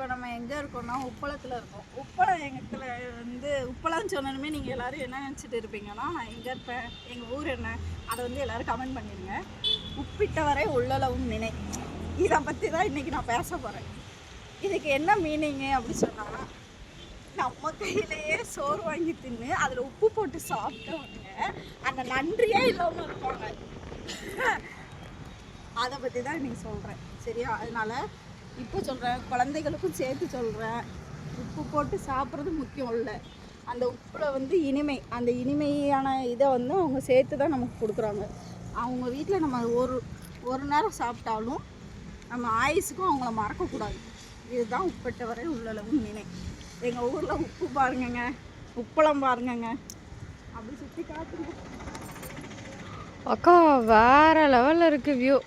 இப்போ நம்ம எங்கே இருக்கோம்னா உப்பளத்தில் இருக்கோம். உப்பளம் எங்கத்தில் வந்து உப்பளம்னு சொன்னாலுமே நீங்கள் எல்லாரும் என்ன நினச்சிட்டு இருப்பீங்கன்னா நான் எங்கே இருப்பேன் எங்கள் ஊர் என்ன அதை வந்து எல்லோரும் கமெண்ட் பண்ணிடுங்க. உப்பிட்ட வரை உள்ளளவும் நினை. இதை பற்றி தான் இன்றைக்கி நான் பேச போகிறேன் இதுக்கு என்ன மீனிங்கு அப்படி சொன்னால் நம்ம கையிலேயே சோறு வாங்கி தின்னு அதில் உப்பு போட்டு சாப்பிட்டவங்க அந்த நன்றியே இல்லாமல் இருப்பாங்க. அதை பற்றி தான் இன்றைக்கி சொல்கிறேன் சரியா? அதனால் இப்போ சொல்கிறேன் குழந்தைகளுக்கும் சேர்த்து சொல்கிறேன் உப்பு போட்டு சாப்பிட்றது முக்கியம் இல்லை. அந்த உப்பில் வந்து இனிமை அந்த இனிமையான இதை வந்து அவங்க சேர்த்து தான் நமக்கு கொடுக்குறாங்க. அவங்க வீட்டில் நம்ம ஒரு ஒரு நேரம் சாப்பிட்டாலும் நம்ம ஆயுசுக்கும் அவங்கள மறக்கக்கூடாது. இதுதான் உப்பிட்ட வரை உள்ளளவு நினை எங்கள் ஊரில் உப்பு பாருங்கங்க உப்பளம் பாருங்கங்க. அப்படி சுற்றி காட்டுங்க. அக்கா வேற லெவலில் இருக்குது வியூ